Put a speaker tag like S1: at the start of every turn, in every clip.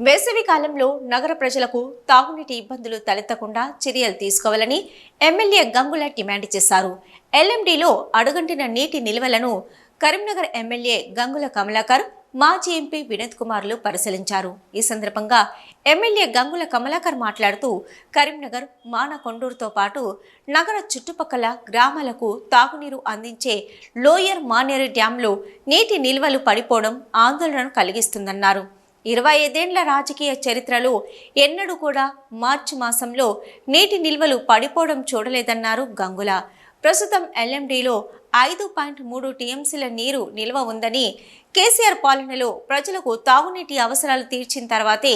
S1: వేసవి కాలంలో నగర ప్రజలకు తాగునీటి ఇబ్బందులు తలెత్తకుండా చర్యలు తీసుకోవాలని ఎమ్మెల్యే గంగుల డిమాండ్ చేశారు. ఎల్ఎండిలో అడుగంటిన నీటి నిల్వలను కరీంనగర్ ఎమ్మెల్యే గంగుల కమలాకర్ మాజీ ఎంపీ వినోద్ కుమార్లు పరిశీలించారు. ఈ సందర్భంగా ఎమ్మెల్యే గంగుల కమలాకర్ మాట్లాడుతూ కరీంనగర్ మానకొండూరుతో పాటు నగర చుట్టుపక్కల గ్రామాలకు తాగునీరు అందించే లోయర్ మానేరు డ్యాంలో నీటి నిల్వలు పడిపోవడం ఆందోళనను కలిగిస్తుందన్నారు. ఇరవై ఐదేండ్ల రాజకీయ చరిత్రలో ఎన్నడూ కూడా మార్చి మాసంలో నీటి నిల్వలు పడిపోవడం చూడలేదన్నారు గంగుల. ప్రస్తుతం ఎల్ఎండిలో ఐదు పాయింట్ మూడు టీఎంసీల నీరు నిల్వ ఉందని కేసీఆర్ పాలనలో ప్రజలకు తాగునీటి అవసరాలు తీర్చిన తర్వాతే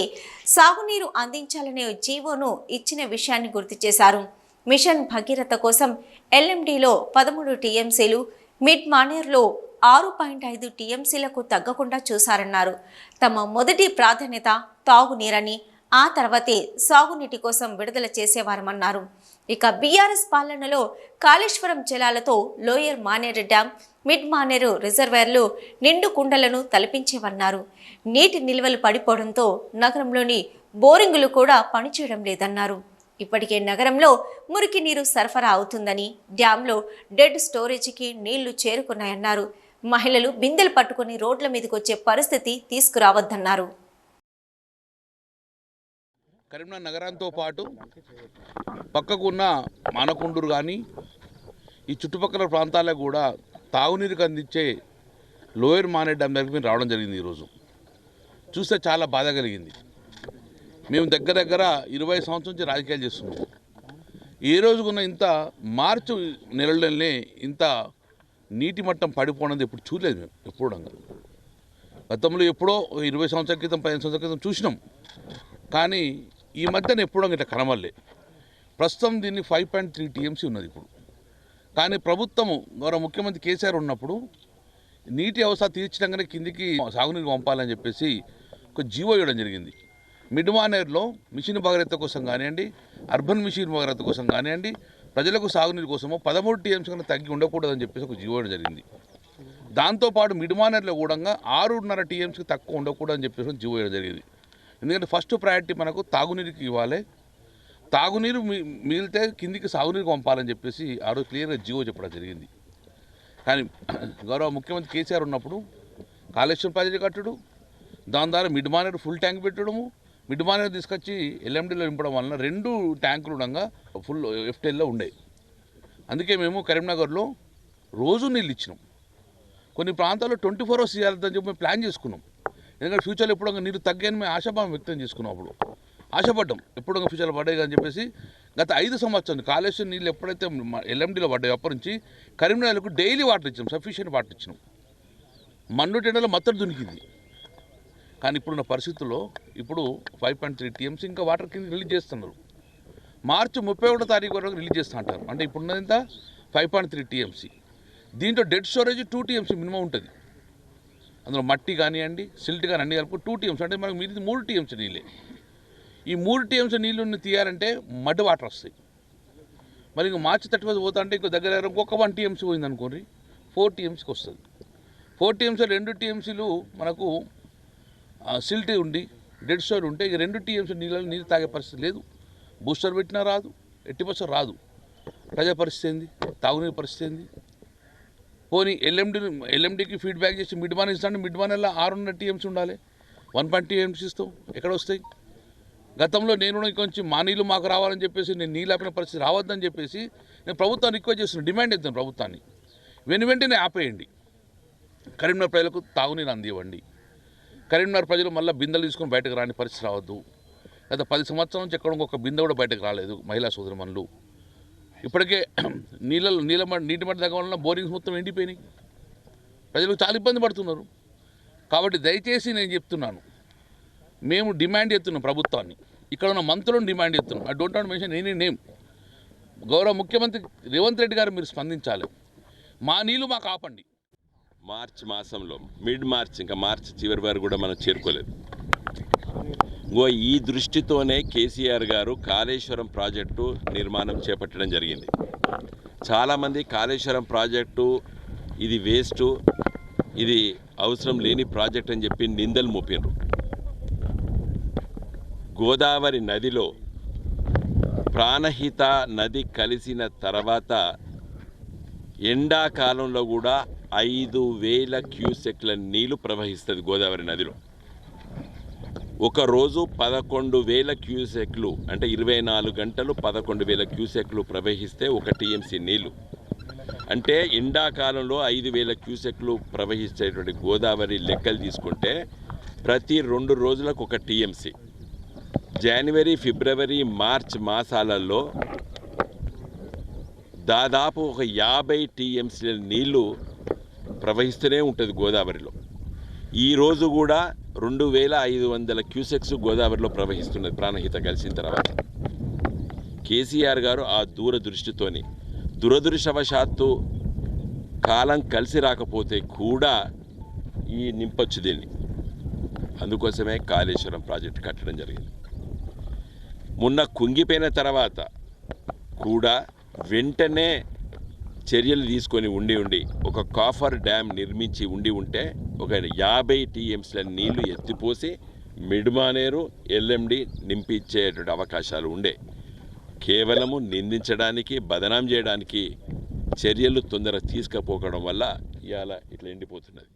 S1: సాగునీరు అందించాలనే జీవోను ఇచ్చిన విషయాన్ని గుర్తు చేశారు. మిషన్ భగీరథ కోసం ఎల్ఎండిలో పదమూడు టీఎంసీలు మిడ్ మానేర్లో ఆరు పాయింట్ ఐదు టీఎంసీలకు తగ్గకుండా చూశారన్నారు. తమ మొదటి ప్రాధాన్యత తాగునీరని ఆ తర్వాతే సాగునీటి కోసం విడుదల చేసేవారమన్నారు. ఇక బీఆర్ఎస్ పాలనలో కాళేశ్వరం జలాలతో lower Maneru dam mid Maneru రిజర్వాయర్లు నిండు కుండలను తలపించేవన్నారు. నీటి నిల్వలు పడిపోవడంతో నగరంలోని బోరింగులు కూడా పనిచేయడం లేదన్నారు. ఇప్పటికే నగరంలో మురికి నీరు సరఫరా అవుతుందని డ్యాంలో డెడ్ స్టోరేజీకి నీళ్ళు చేరుకున్నాయన్నారు. మహిళలు బిందెలు పట్టుకుని రోడ్ల మీదకి వచ్చే పరిస్థితి తీసుకురావద్దన్నారు.
S2: కరీంనగర్ నగరంతో పాటు పక్కకు ఉన్న మానకొండూరు కానీ ఈ చుట్టుపక్కల ప్రాంతాలకు కూడా తాగునీరుకు అందించే లోయర్ మానే డ్యామ్ దగ్గరికి మేము రావడం జరిగింది ఈరోజు. చూస్తే చాలా బాధ కలిగింది. మేము దగ్గర దగ్గర ఇరవై సంవత్సరం నుంచి రాజకీయాలు చేస్తున్నాం. ఏ రోజుకున్న ఇంత మార్చి నెలలోనే ఇంత నీటి మట్టం పడిపోవడం ఎప్పుడు చూడలేదు మేము ఎప్పుడు గతంలో ఎప్పుడో ఇరవై సంవత్సరాల క్రితం పదిహేను సంవత్సరాల క్రితం చూసినాం. కానీ ఈ మధ్యన ఎప్పుడో ఇట్లా కనబడలే. ప్రస్తుతం దీన్ని ఫైవ్ పాయింట్ త్రీ టీఎంసీ ఉన్నది ఇప్పుడు. కానీ ప్రభుత్వము గౌరవ ముఖ్యమంత్రి కేసీఆర్ ఉన్నప్పుడు నీటి అవసరం తీర్చడంగానే కిందికి సాగునీరు పంపాలని చెప్పేసి ఒక జీవో ఇవ్వడం జరిగింది. మిడ్మానేర్లో మిషన్ భగీరథ కోసం కానివ్వండి అర్బన్ మిషన్ భగీరథ కోసం కానివ్వండి ప్రజలకు సాగునీరు కోసము పదమూడు టీఎంసీ కన్నా తగ్గి ఉండకూడదని చెప్పేసి ఒక జీవో జరిగింది. దాంతోపాటు మిడ్ మానేర్లో కూడా ఆరున్నర టీఎంసీకి తక్కువ ఉండకూడదని చెప్పేసి జీవో జరిగింది. ఎందుకంటే ఫస్ట్ ప్రయారిటీ మనకు తాగునీరుకి ఇవ్వాలి. తాగునీరు మి- మిగిలితే కిందికి సాగునీరు పంపాలని చెప్పేసి ఆ రోజు క్లియర్గా జీవో చెప్పడం జరిగింది. కానీ గౌరవ ముఖ్యమంత్రి కేసీఆర్ ఉన్నప్పుడు కాళేశ్వరం ప్రాజెక్టు కట్టడు దాని ద్వారా మిడ్ మానేరు ఫుల్ ట్యాంక్ పెట్టడము మిడ్ మార్నింగ్ తీసుకొచ్చి ఎల్ఎండిలో నింపడం వలన రెండు ట్యాంకులు ఉండగా ఫుల్ ఎఫ్టెల్లో ఉండేవి అందుకే మేము కరీంనగర్లో రోజు నీళ్ళు ఇచ్చినాం. కొన్ని ప్రాంతాల్లో ట్వంటీ ఫోర్ అవర్స్ చేయాలని చెప్పి మేము ప్లాన్ చేసుకున్నాం. ఎందుకంటే ఫ్యూచర్లో ఎప్పుడో నీరు తగ్గని మేము ఆశాభావం వ్యక్తం చేసుకున్నాం అప్పుడు. ఆశపడ్డాం. ఎప్పుడో ఫ్యూచర్లో పడ్డాయి అని చెప్పేసి గత ఐదు సంవత్సరాలు కాళేశ్వరం నీళ్ళు ఎప్పుడైతే ఎల్ఎండిలో పడ్డాయి అప్పటి నుంచి కరీంనగర్కు డైలీ వాటర్ ఇచ్చినాం సఫిషియెంట్ వాటర్ ఇచ్చినాం. మన్ను టెండలో మత్తడి దునికింది. కానీ ఇప్పుడున్న పరిస్థితుల్లో ఇప్పుడు ఫైవ్ పాయింట్ త్రీ టీఎంసీ ఇంకా వాటర్ కింద రిలీజ్ చేస్తున్నారు మార్చి ముప్పై ఒకటో తారీఖు వరకు రిలీజ్ చేస్తూ అంటారు అంటే ఇప్పుడున్నది ఎంత ఫైవ్ పాయింట్ త్రీ టీఎంసీ దీంట్లో dead storage two TMC minimum ఉంటుంది అందులో మట్టి కానివ్వండి సిల్ట్ కానీ అన్ని కలుపు టూ టీఎంసీ అంటే మనకు మిగిలింది మూడు టీఎంసీ నీళ్ళే ఈ మూడు టీఎంసీ నీళ్ళని తీయాలంటే మడ్ వాటర్ వస్తాయి మరి ఇంక మార్చి థర్టీ ఫస్ట్ పోతా అంటే ఇంకో దగ్గర దగ్గర ఇంకొక వన్ టీఎంసీ పోయింది అనుకోండి ఫోర్ టీఎంసీకి వస్తుంది ఫోర్ టీఎంసీ రెండు టీఎంసీలు మనకు సిల్టీ ఉండి డెడ్ స్టోర్ ఉంటే ఇక రెండు టీఎంసీ నీళ్ళని నీరు తాగే పరిస్థితి లేదు. బూస్టర్ పెట్టినా రాదు ఎట్టి బస్సు రాదు. ప్రజా పరిస్థితి ఏంది? తాగునీరు పరిస్థితి ఏంది? పోనీ ఎల్ఎండి ఎల్ఎండికి ఫీడ్బ్యాక్ చేసి మిడ్ మాన్ ఇస్తాను మిడ్ మానేలా ఆరున్నర టీఎంసీ ఉండాలి. వన్ పాయింట్ టీఎంసీ ఇస్తాం. ఎక్కడ వస్తాయి? గతంలో నేను కొంచెం మా నీళ్ళు మాకు రావాలని చెప్పేసి నేను నీళ్ళు ఆపిన పరిస్థితి రావద్దని చెప్పేసి నేను ప్రభుత్వాన్ని రిక్వెస్ట్ చేస్తున్నాను డిమాండ్ ఇద్దాను ప్రభుత్వాన్ని. వెను వెంటనే ఆపేయండి. కరీంనగర్ ప్రజలకు తాగునీరు అందివ్వండి. కరీంనగర్ ప్రజలు మళ్ళీ బిందెలు తీసుకొని బయటకు రాని పరిస్థితి రావద్దు. గత పది సంవత్సరాల నుంచి ఎక్కడ ఇంకొక బిందె కూడా బయటకు రాలేదు మహిళా సోదరిమణులు ఇప్పటికే నీళ్ళ నీళ్ళ నీటి మట్టి తగ్గ వలన బోరింగ్స్ మొత్తం ఎండిపోయినాయి. ప్రజలు చాలా ఇబ్బంది పడుతున్నారు. కాబట్టి దయచేసి నేను చెప్తున్నాను మేము డిమాండ్ చేస్తున్నాం ప్రభుత్వాన్ని. ఇక్కడ ఉన్న మంత్రులను డిమాండ్ చేస్తున్నాం. I don't not mention any name. గౌరవ ముఖ్యమంత్రి రేవంత్ రెడ్డి గారు మీరు స్పందించాలి. మా నీళ్ళు మాకు ఆపండి.
S3: మార్చ్ మాసంలో మిడ్ మార్చ్ ఇంకా మార్చ్ చివరి వరకు కూడా మనం చేరుకోలేదు. ఇంకో ఈ దృష్టితోనే కేసీఆర్ గారు కాళేశ్వరం ప్రాజెక్టు నిర్మాణం చేపట్టడం జరిగింది. చాలామంది కాళేశ్వరం ప్రాజెక్టు ఇది వేస్టు ఇది అవసరం లేని ప్రాజెక్ట్ అని చెప్పి నిందలు మోపినారు గోదావరి నదిలో ప్రాణహిత నది కలిసిన తర్వాత ఎండాకాలంలో కూడా ఐదు వేల క్యూసెక్ల నీళ్ళు ప్రవహిస్తుంది గోదావరి నదిలో. ఒక రోజు పదకొండు వేల క్యూసెక్లు అంటే ఇరవై నాలుగు గంటలు పదకొండు వేల క్యూసెక్లు ప్రవహిస్తే ఒక టీఎంసీ నీళ్ళు. అంటే ఎండాకాలంలో ఐదు వేల క్యూసెక్లు ప్రవహించేటువంటి గోదావరి లెక్కలు తీసుకుంటే ప్రతి రెండు రోజులకు ఒక టీఎంసీ. జనవరి ఫిబ్రవరి మార్చ్ మాసాలలో దాదాపు ఒక యాభై టీఎంసీల నీళ్ళు ప్రవహిస్తూనే ఉంటుంది గోదావరిలో. ఈరోజు కూడా రెండు వేల ఐదు వందల క్యూసెక్స్ గోదావరిలో ప్రవహిస్తున్నది ప్రాణహిత కలిసిన తర్వాత. కేసీఆర్ గారు ఆ దూరదృష్టితోని దురదృష్టవశాత్తు కాలం కలిసి రాకపోతే కూడా ఈ నింపొచ్చు దీన్ని. అందుకోసమే కాళేశ్వరం ప్రాజెక్టు కట్టడం జరిగింది. మొన్న కుంగిపోయిన తర్వాత కూడా వెంటనే చర్యలు తీసుకొని ఉండి ఉండి ఒక కాఫర్ డ్యామ్ నిర్మించి ఉండి ఉంటే ఒక యాభై టీఎంసీల నీళ్ళు ఎత్తిపోసి మిడ్మానేరు ఎల్ఎండి నింపించేటువంటి అవకాశాలు ఉండే. కేవలము నిందించడానికి బదనాం చేయడానికి చర్యలు తొందర తీసుకపోకడం వల్ల ఇవాళ ఇట్లా ఎండిపోతున్నది.